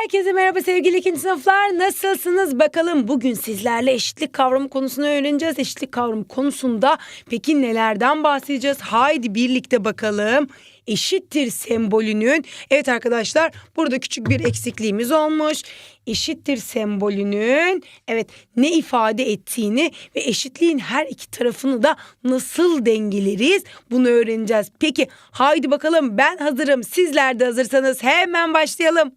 Herkese merhaba sevgili ikinci sınıflar. Nasılsınız bakalım? Bugün sizlerle eşitlik kavramı konusunu öğreneceğiz. Eşitlik kavramı konusunda peki nelerden bahsedeceğiz? Haydi birlikte bakalım. Eşittir sembolünün evet arkadaşlar burada küçük bir eksikliğimiz olmuş. Eşittir sembolünün evet ne ifade ettiğini ve eşitliğin her iki tarafını da nasıl dengeleriz bunu öğreneceğiz. Peki haydi bakalım ben hazırım. Sizler de hazırsanız hemen başlayalım.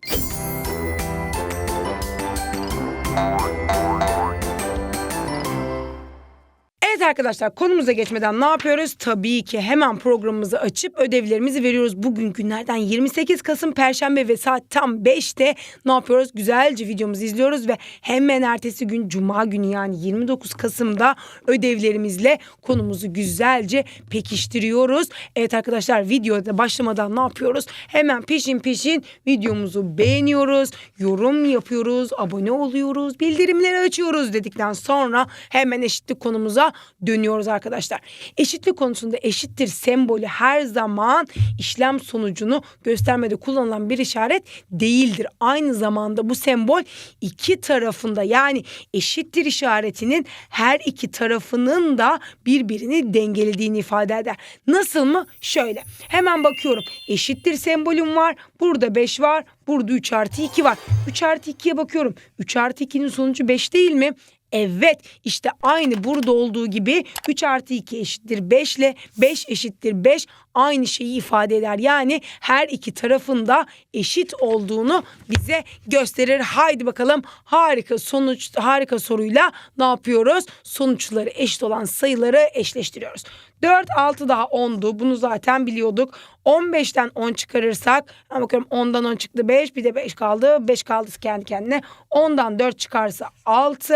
Arkadaşlar konumuza geçmeden ne yapıyoruz? Tabii ki hemen programımızı açıp ödevlerimizi veriyoruz. Bugün günlerden 28 Kasım Perşembe ve saat tam 5'te ne yapıyoruz? Güzelce videomuzu izliyoruz ve hemen ertesi gün Cuma günü yani 29 Kasım'da ödevlerimizle konumuzu güzelce pekiştiriyoruz. Evet arkadaşlar videoda başlamadan ne yapıyoruz? Hemen peşin peşin videomuzu beğeniyoruz, yorum yapıyoruz, abone oluyoruz, bildirimleri açıyoruz dedikten sonra hemen eşitlik konumuza dönüyoruz arkadaşlar. Eşitlik konusunda eşittir sembolü her zaman işlem sonucunu göstermede kullanılan bir işaret değildir. Aynı zamanda bu sembol iki tarafında yani eşittir işaretinin her iki tarafının da birbirini dengelediğini ifade eder. Nasıl mı? Şöyle. Hemen bakıyorum. Eşittir sembolüm var. Burada 5 var. Burada 3 artı 2 var. 3 artı 2'ye bakıyorum. 3 artı 2'nin sonucu 5 değil mi? Evet işte aynı burada olduğu gibi 3 artı 2 eşittir 5 ile 5 eşittir 5 aynı şeyi ifade eder. Yani her iki tarafında eşit olduğunu bize gösterir. Haydi bakalım harika sonuç harika soruyla ne yapıyoruz? Sonuçları eşit olan sayıları eşleştiriyoruz. 4 6 daha 10'du. Bunu zaten biliyorduk. 15'ten 10 çıkarırsak bakıyorum 10'dan 10 çıktı 5 bir de 5 kaldı. 5 kaldı kendi kendine. 10'dan 4 çıkarsa 6.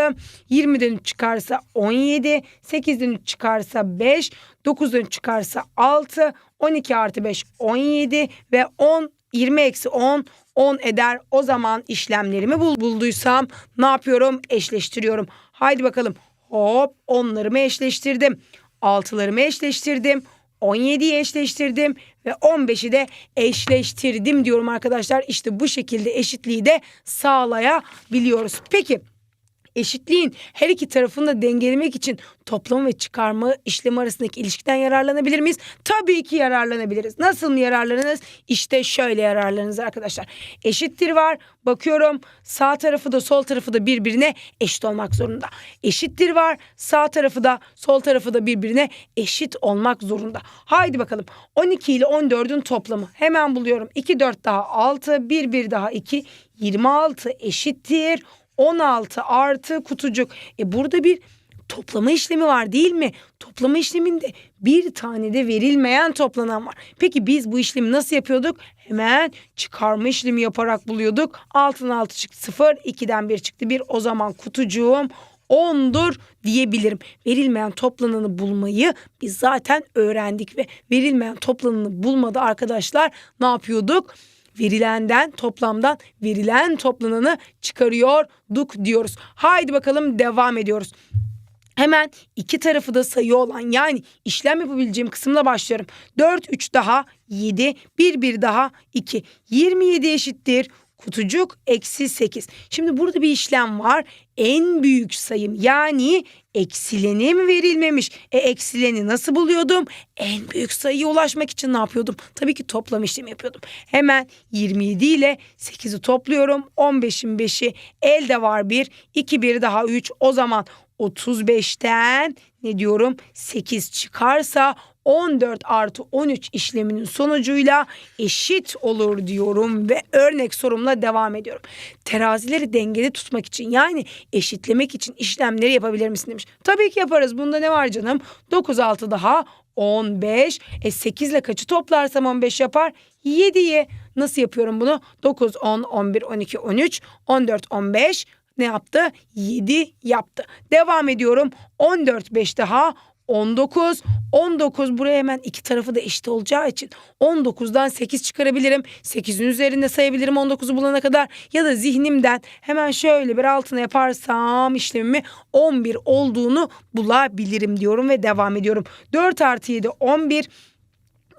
20'den 3 çıkarsa 17. 8'den 3 çıkarsa 5. 9'dan 3 çıkarsa 6. 12 artı 5 17 ve 10 20 eksi 10 10 eder. O zaman işlemlerimi bul bulduysam ne yapıyorum? Eşleştiriyorum. Haydi bakalım. Hop onlarımı eşleştirdim. Altılarımı eşleştirdim. 17'yi eşleştirdim ve 15'i de eşleştirdim diyorum arkadaşlar. İşte bu şekilde eşitliği de sağlayabiliyoruz. Peki eşitliğin her iki tarafını da dengelemek için toplama ve çıkarma işlemi arasındaki ilişkiden yararlanabilir miyiz? Tabii ki yararlanabiliriz. Nasıl mı yararlanırız? İşte şöyle yararlanırız arkadaşlar. Eşittir var. Bakıyorum sağ tarafı da sol tarafı da birbirine eşit olmak zorunda. Eşittir var. Sağ tarafı da sol tarafı da birbirine eşit olmak zorunda. Haydi bakalım. 12 ile 14'ün toplamı. Hemen buluyorum. 2 4 daha 6, 1 1 daha 2, 26 eşittir 16 artı kutucuk. E burada bir toplama işlemi var değil mi? Toplama işleminde bir tane de verilmeyen toplanan var. Peki biz bu işlemi nasıl yapıyorduk? Hemen çıkarma işlemi yaparak buluyorduk. 6'dan 6 çıktı 0, 2'den 1 çıktı 1. O zaman kutucuğum 10'dur diyebilirim. Verilmeyen toplananı bulmayı biz zaten öğrendik ve verilmeyen toplananı bulmada arkadaşlar ne yapıyorduk? Verilenden toplamdan verilen toplananı çıkarıyorduk diyoruz. Haydi bakalım devam ediyoruz. Hemen iki tarafı da sayı olan yani işlem yapabileceğim kısımla başlıyorum. 4 3 daha 7 1 1 daha 2 27 eşittir kutucuk eksi 8. Şimdi burada bir işlem var. En büyük sayım yani eksilenim verilmemiş. E eksileni nasıl buluyordum? En büyük sayıya ulaşmak için ne yapıyordum? Tabii ki toplam işlemi yapıyordum. Hemen 27 ile 8'i topluyorum. 15'in 5'i elde var 1. 2 1 daha 3. O zaman 35'ten ne diyorum 8 çıkarsa 14 artı 13 işleminin sonucuyla eşit olur diyorum ve örnek sorumla devam ediyorum. Terazileri dengede tutmak için yani eşitlemek için işlemleri yapabilir misin demiş. Tabii ki yaparız. Bunda ne var canım? 9 6 daha 15. E 8 ile kaçı toplarsam 15 yapar? 7'yi. Nasıl yapıyorum bunu? 9, 10, 11, 12, 13, 14, 15 ne yaptı? 7 yaptı. Devam ediyorum. 14 5 daha 19. 19 buraya hemen iki tarafı da eşit olacağı için 19'dan 8 çıkarabilirim. 8'in üzerinde sayabilirim 19'u bulana kadar. Ya da zihnimden hemen şöyle bir altına yaparsam işlemimi 11 olduğunu bulabilirim diyorum ve devam ediyorum. 4 artı 7 11.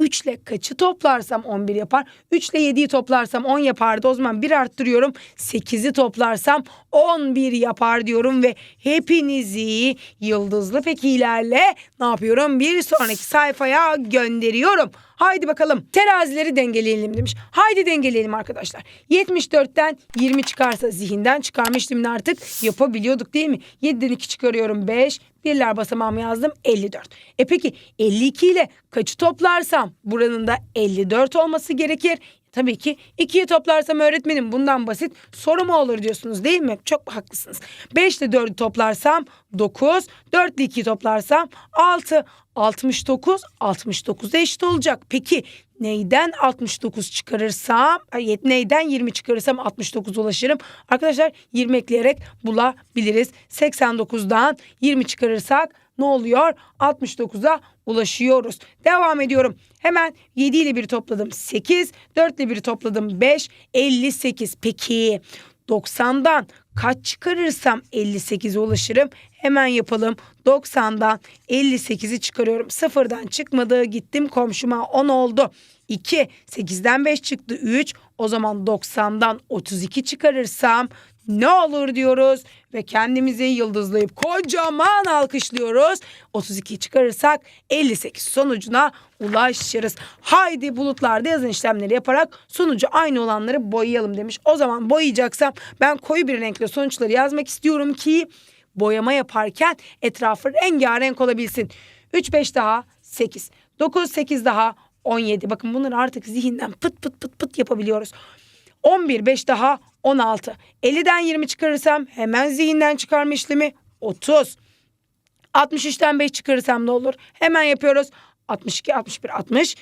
3 ile kaçı toplarsam 11 yapar. 3 ile 7'yi toplarsam 10 yapardı. O zaman bir arttırıyorum. 8'i toplarsam 11 yapar diyorum ve hepinizi yıldızlı pekilerle ne yapıyorum? Bir sonraki sayfaya gönderiyorum. Haydi bakalım terazileri dengeleyelim demiş. Haydi dengeleyelim arkadaşlar. 74'ten 20 çıkarsa zihinden çıkarmıştım artık yapabiliyorduk değil mi? 7'den 2 çıkarıyorum 5. Birler basamağımı yazdım 54. E peki 52 ile kaçı toplarsam buranın da 54 olması gerekir. Tabii ki 2'yi toplarsam öğretmenim bundan basit soru mu olur diyorsunuz değil mi? Çok haklısınız. 5 ile 4'ü toplarsam 9, 4 ile 2'yi toplarsam 6. 69, 69'a eşit olacak. Peki neyden 69 çıkarırsam, neyden 20 çıkarırsam 69 ulaşırım? Arkadaşlar 20 ekleyerek bulabiliriz. 89'dan 20 çıkarırsak ne oluyor? 69'a ulaşıyoruz. Devam ediyorum. Hemen 7 ile 1 topladım 8, 4 ile 1 topladım 5, 58. Peki 90'dan kaç çıkarırsam 58'e ulaşırım? Hemen yapalım. 90'dan 58'i çıkarıyorum. Sıfırdan çıkmadı. Gittim komşuma 10 oldu. 2. 8'den 5 çıktı 3. O zaman 90'dan 32 çıkarırsam ne olur diyoruz ve kendimizi yıldızlayıp kocaman alkışlıyoruz. 32 çıkarırsak 58 sonucuna ulaşırız. Haydi bulutlarda yazın işlemleri yaparak sonucu aynı olanları boyayalım demiş. O zaman boyayacaksam ben koyu bir renkle sonuçları yazmak istiyorum ki boyama yaparken etrafı rengarenk olabilsin. 3 5 daha 8. 9 8 daha 17. Bakın bunları artık zihinden pıt pıt pıt pıt yapabiliyoruz. 11 5 daha 16. 50'den 20 çıkarırsam hemen zihinden çıkarma işlemi 30. 63'ten 5 çıkarırsam ne olur? Hemen yapıyoruz. 62, 61, 60,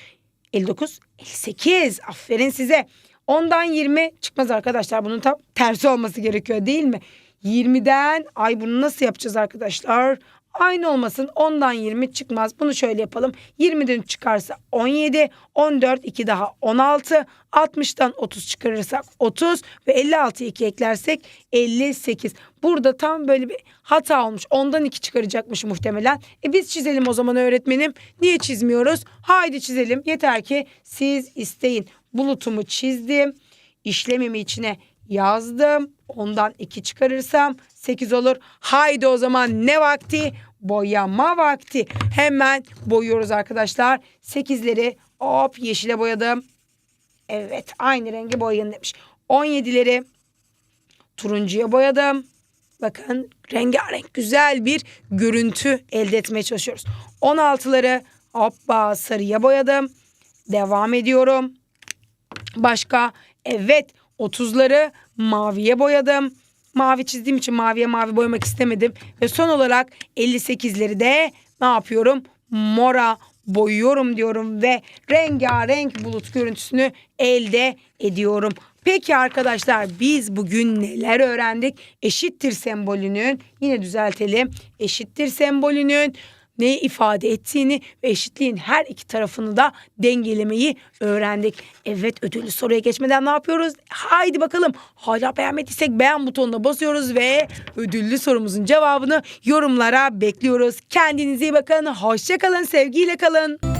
59, 58. Aferin size. 10'dan 20 çıkmaz arkadaşlar. Bunun tam tersi olması gerekiyor değil mi? 20'den ay bunu nasıl yapacağız arkadaşlar? Aynı olmasın 10'dan 20 çıkmaz. Bunu şöyle yapalım. 20'den 3 çıkarsa 17, 14, 2 daha 16, 60'tan 30 çıkarırsak 30 ve 56'yı 2 eklersek 58. Burada tam böyle bir hata olmuş. 10'dan 2 çıkaracakmış muhtemelen. E biz çizelim o zaman öğretmenim. Niye çizmiyoruz? Haydi çizelim. Yeter ki siz isteyin. Bulutumu çizdim. İşlemimi içine yazdım. Ondan 2 çıkarırsam 8 olur. Haydi o zaman ne vakti? Boyama vakti. Hemen boyuyoruz arkadaşlar. 8'leri hop yeşile boyadım. Evet aynı rengi boyayın demiş. 17'leri turuncuya boyadım. Bakın rengarenk güzel bir görüntü elde etmeye çalışıyoruz. 16'ları hoppa sarıya boyadım. Devam ediyorum. Başka evet 30'ları maviye boyadım. Mavi çizdiğim için maviye mavi boyamak istemedim. Ve son olarak 58'leri de ne yapıyorum? Mora boyuyorum diyorum ve rengarenk bulut görüntüsünü elde ediyorum. Peki arkadaşlar biz bugün neler öğrendik? Eşittir sembolünün yine düzeltelim. Eşittir sembolünün neyi ifade ettiğini ve eşitliğin her iki tarafını da dengelemeyi öğrendik. Evet ödüllü soruya geçmeden ne yapıyoruz? Haydi bakalım. Hala beğenmediysek beğen butonuna basıyoruz ve ödüllü sorumuzun cevabını yorumlara bekliyoruz. Kendinize iyi bakın. Hoşçakalın. Sevgiyle kalın.